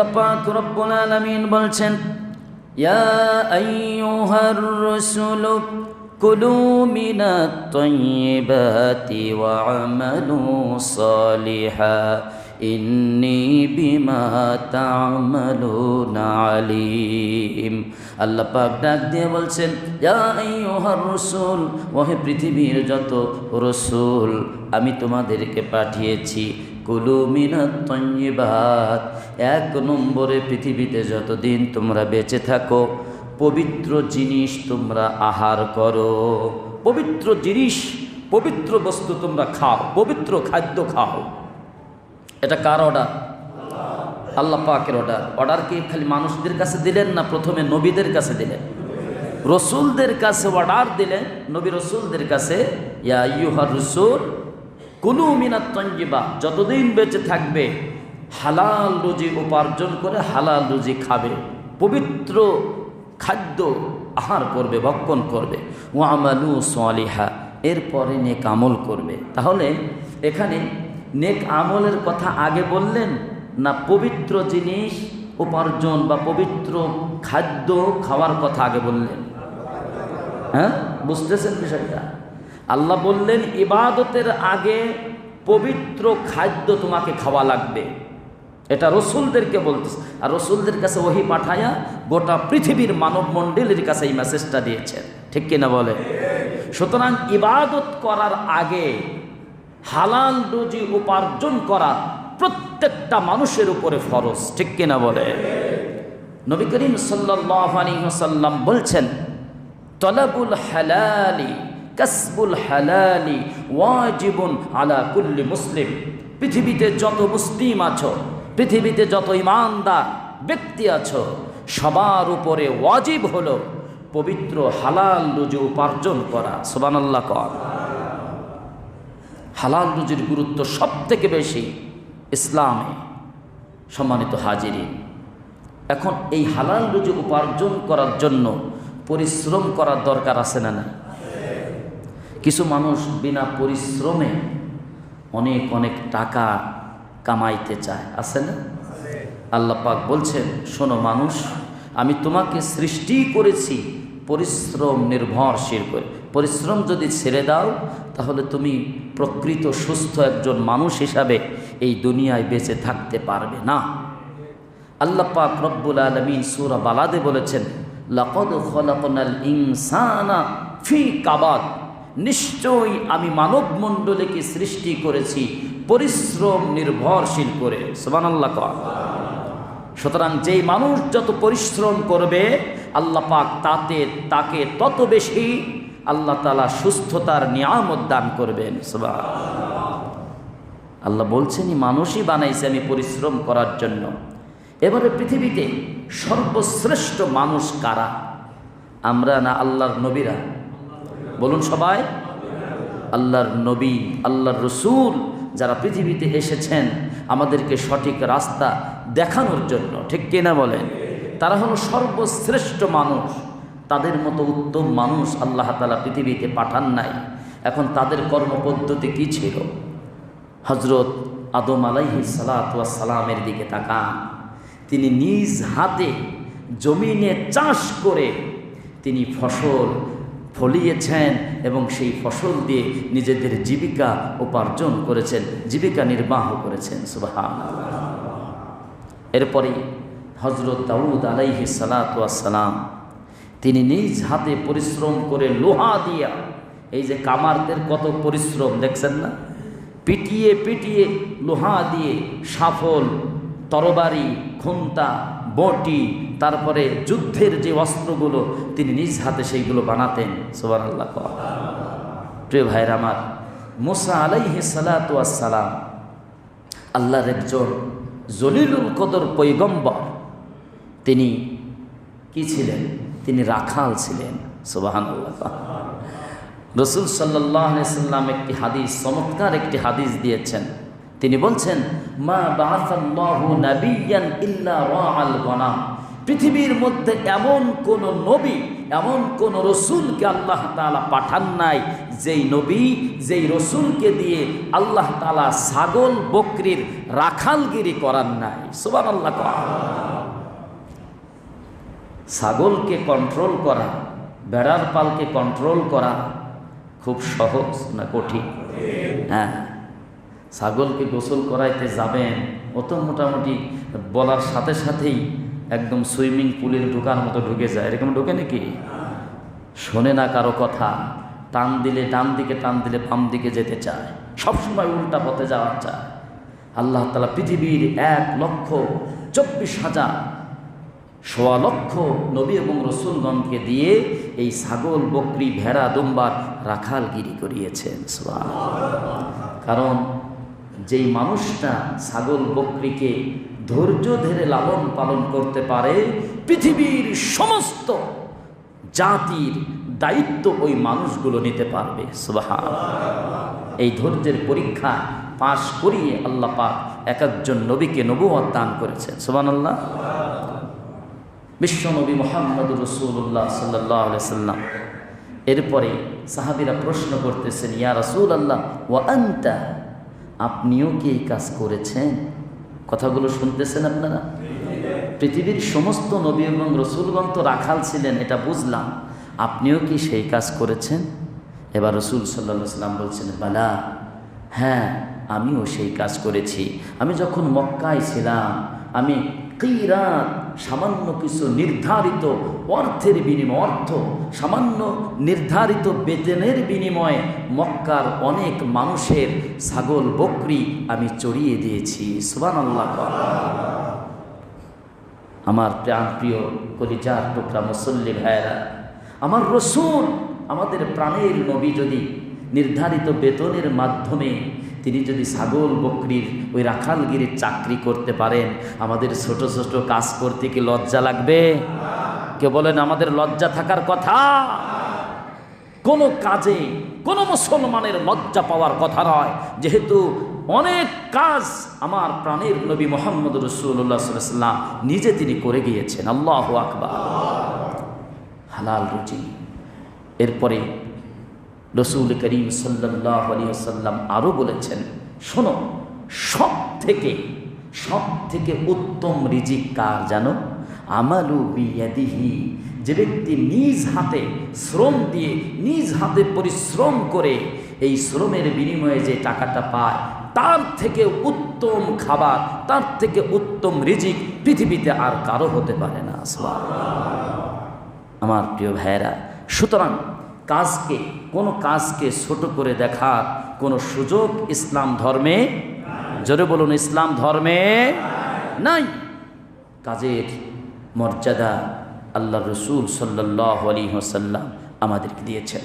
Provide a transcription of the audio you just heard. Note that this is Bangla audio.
আল্লাহ রব্বুল বলছেন, ইয়া কুলু সালিহা, ইন্নি বিমা তা'মালুনা আলিম। ডাক দিয়ে বলছেন, ইয়া ওহে পৃথিবীর যত রসুল, আমি তোমাদেরকে পাঠিয়েছি কুলু মিনাত এক নম্বরে পৃথিবীতে যতদিন তোমরা বেঁচে থাকো, পবিত্র জিনিস তোমরা আহার করো। পবিত্র জিনিস, পবিত্র বস্তু তোমরা খাও, পবিত্র খাদ্য খাও। এটা কার অর্ডার আল্লাহ পাকের অর্ডার অর্ডার কি খালি মানুষদের কাছে দিলেন না প্রথমে নবীদের কাছে দিলেন? রসুলদের কাছে অর্ডার দিলেন, নবী রসুলদের কাছে, ইয়া ইউহার রসুল কুলু মিনাত তঞ্জিবা যতদিন বেঁচে থাকবে, হালাল রুজি উপার্জন করে হালাল রুজি খাবে, পবিত্র খাদ্য আহার করবে, ভক্ষণ করবে। ও আমালু সোয়ালিহা এরপরে নেক আমল করবে। তাহলে এখানে নেক আমলের কথা আগে বললেন, না পবিত্র জিনিস উপার্জন বা পবিত্র খাদ্য খাওয়ার কথা আগে বললেন? হ্যাঁ? বুঝতেছেন বিষয়টা? আল্লাহ বললেন, ইবাদতের আগে পবিত্র খাদ্য তোমাকে খাওয়া লাগবে। এটা রসুলদেরকে বলতেছে। আর রসুলদের কাছে ওহি পাঠায়া গোটা পৃথিবীর মানব মণ্ডলীর কাছে এই মেসেজটা দিয়েছেন ঠিক কিনা বলে? সুতরাং ইবাদত করার আগে হালাল রুজি উপার্জন করা প্রত্যেকটা মানুষের উপরে ফরজ। ঠিক কিনা বলে? নবী করিম সাল্লাম বলছেন, তলাবুল হালালি কাসবুল হালালি ওয়াজিবুন আলা কুল্লি মুসলিম। পৃথিবীতে যত মুসলিম আছো, পৃথিবীতে যত ইমানদার ব্যক্তি আছো, সবার উপরে ওয়াজিব হলো পবিত্র হালাল রুজি উপার্জন করা। সোবানাল্লাহ কর। হালাল রুজির গুরুত্ব সব থেকে বেশি ইসলামে সম্মানিত হাজিরি এখন এই হালাল রুজি উপার্জন করার জন্য পরিশ্রম করার দরকার আছে না না কিছু মানুষ বিনা পরিশ্রমে অনেক অনেক টাকা কামাইতে চায়। আছে না? আল্লাহ পাক বলছেন, শোনো মানুষ, আমি তোমাকে সৃষ্টি করেছি পরিশ্রম নির্ভরশীল করে। পরিশ্রম যদি ছেড়ে দাও, তাহলে তুমি প্রকৃত সুস্থ একজন মানুষ হিসাবে এই দুনিয়ায় বেঁচে থাকতে পারবে না। আল্লাহ পাক রব্বুল আলমিন সুরা বালাদে বলেছেন, লাকদ খলাকনাল ইনসানা ফি কাবাদ। নিশ্চয়ই আমি মানব মণ্ডলীকে সৃষ্টি করেছি, পরিশ্রম নির্ভরশীল করে। সোমান আল্লাহ সুতরাং যেই মানুষ যত পরিশ্রম করবে, আল্লাহ পাক তাতে, তাকে তত বেশি আল্লাহ তালা সুস্থতার নিয়ামত দান করবেন। সবা আল্লাহ বলছেনই, মানুষই বানাইছে আমি পরিশ্রম করার জন্য। এবারে পৃথিবীতে সর্বশ্রেষ্ঠ মানুষ কারা? আমরা না আল্লাহর নবীরা? বলুন সবাই, আল্লাহর নবী, আল্লাহর রসুল যারা পৃথিবীতে এসেছেন, আমাদেরকে সঠিক রাস্তা দেখানোর জন্য, ঠিক কিনা বলেন? তারা হলো সর্বশ্রেষ্ঠ মানুষ, তাদের মতো উত্তম মানুষ আল্লাহ তালা পৃথিবীতে পাঠান নাই। এখন তাদের কর্মপদ্ধতি কী ছিল? হজরত আদম আলাইহি সালামের দিকে তাকান। তিনি নিজ হাতে জমিনে চাষ করে তিনি ফসল ফলিয়েছেন এবং সেই ফসল দিয়ে নিজেদের জীবিকা উপার্জন করেছেন, জীবিকা নির্বাহ করেছেন সুবাহান এরপরে হজরত দাউদ আলাইহি সালাম তিনি নিজ হাতে পরিশ্রম করে লোহা দিয়া, এই যে কামারদের কত পরিশ্রম দেখছেন না? পিটিয়ে পিটিয়ে লোহা দিয়ে সাফল, তরবারি, খুন্তা বটি, তারপরে যুদ্ধের যে অস্ত্রগুলো তিনি নিজ হাতে সেইগুলো বানাতেন। সোবান আল্লাহ প্রিয় ভাইয়ের আমার, মোসা আলাইহি সালাম আল্লাহর একজন জলিলুল কদর পৈগম্বর, তিনি কি ছিলেন? তিনি রাখাল ছিলেন। সোবাহান আল্লাহ রসুল সাল্লাহ সাল্লাম একটি হাদিস, চমৎকার একটি হাদিস দিয়েছেন। তিনি বলছেন, মা বাহাসাল্লাহু নাবিয়ান পৃথিবীর মধ্যে এমন কোন নবী, এমন কোন রসুলকে আল্লাহ তালা পাঠান নাই, যেই নবী, যেই রসুলকে দিয়ে আল্লাহ তালা ছাগল বকরির রাখালগিরি করার নাই। সুবান আল্লাহ ছাগলকে কন্ট্রোল করা, বেড়ার পালকে কন্ট্রোল করা খুব সহজ না কঠিন? হ্যাঁ। ছাগলকে গোসল করাইতে যাবেন অত মোটামুটি বলার সাথে সাথেই একদম সুইমিং পুলের ঢোকার মতো ঢুকে যায়। এরকম ঢুকে নাকি? শোনে না কারও কথা, টান দিলে ডান দিকে, টান দিলে বাম দিকে যেতে চায়। সবসময় উল্টা পথে যাওয়ার চায়। আল্লাহ তালা পৃথিবীর এক লক্ষ চব্বিশ হাজার সোয়া লক্ষ নবী এবং রসুলগণকে দিয়ে এই ছাগল, বকরি, ভেড়া, দুম্বার রাখালগিরি করিয়েছেন। কারণ যেই মানুষটা ছাগল বকরিকে ধৈর্য ধরে লালন পালন করতে পারে, পৃথিবীর সমস্ত জাতির দায়িত্ব ওই মানুষগুলো নিতে পারবে। এই ধৈর্যের পরীক্ষা পাশ করিয়ে আল্লাহ পাক এক একজন নবীকে নবুয়াদ দান করেছেন। সুবান আল্লাহ বিশ্বনবী মোহাম্মদ রসুল্লাহ সাল্লাহ সাল্লাম। এরপরে সাহাবিরা প্রশ্ন করতেছেন, ইয়া রসুল আল্লাহ ও আন্তা আপনিও কি এই কাজ করেছেন? কথাগুলো শুনতেছেন আপনারা? পৃথিবীর সমস্ত নবী এবং রসুলগণ তো রাখাল ছিলেন, এটা বুঝলাম। আপনিও কি সেই কাজ করেছেন? এবার রসুল সাল্লা সাল্লাম বলছেন, বালা হ্যাঁ আমিও সেই কাজ করেছি। আমি যখন মক্কায় ছিলাম, আমি কিরাত সামান্য কিছু নির্ধারিত অর্থের বিনিময়, অর্থ, সামান্য নির্ধারিত বেতনের বিনিময়ে মক্কার অনেক মানুষের ছাগল, বকরি আমি চড়িয়ে দিয়েছি। সুবান আল্লাহ আমার প্রাণ প্রিয় কলিজার টুকরা মুসল্লি ভাইয়েরা, আমার রসুন আমাদের প্রাণের নবী যদি নির্ধারিত বেতনের মাধ্যমে তিনি যদি ছাগল বকরির ওই রাখালগিরির চাকরি করতে পারেন, আমাদের ছোট ছোট কাজ করতে কি লজ্জা লাগবে? কে বলেন, আমাদের লজ্জা থাকার কথা। কোনো কাজে, কোনো মুসলমানের লজ্জা পাওয়ার কথা নয়। যেহেতু অনেক কাজ আমার প্রাণের নবী মোহাম্মদ রসুল্লাহ নিজে তিনি করে গিয়েছেন। আল্লাহ আকবার। হালাল রুচি এরপরে রসুল করিম সাল্লাহ আলিয়াল্লাম আরও বলেছেন, শোনো সব থেকে সব থেকে উত্তম রিজিক কার জানো? আমালু বিয়াদিহি, যে ব্যক্তি নিজ হাতে শ্রম দিয়ে, নিজ হাতে পরিশ্রম করে এই শ্রমের বিনিময়ে যে টাকাটা পায়, তার থেকে উত্তম খাবার, তার থেকে উত্তম রিজিক পৃথিবীতে আর কারও হতে পারে না। আমার প্রিয় ভাইয়েরা, সুতরাং কাজকে, কোনো কাজকে ছোট করে দেখার কোনো সুযোগ ইসলাম ধর্মে জোরে বলুন, ইসলাম ধর্মে নাই। কাজের মর্যাদা আল্লাহ রসুল সাল্লাহ আলী হাসাল্লাম আমাদেরকে দিয়েছেন।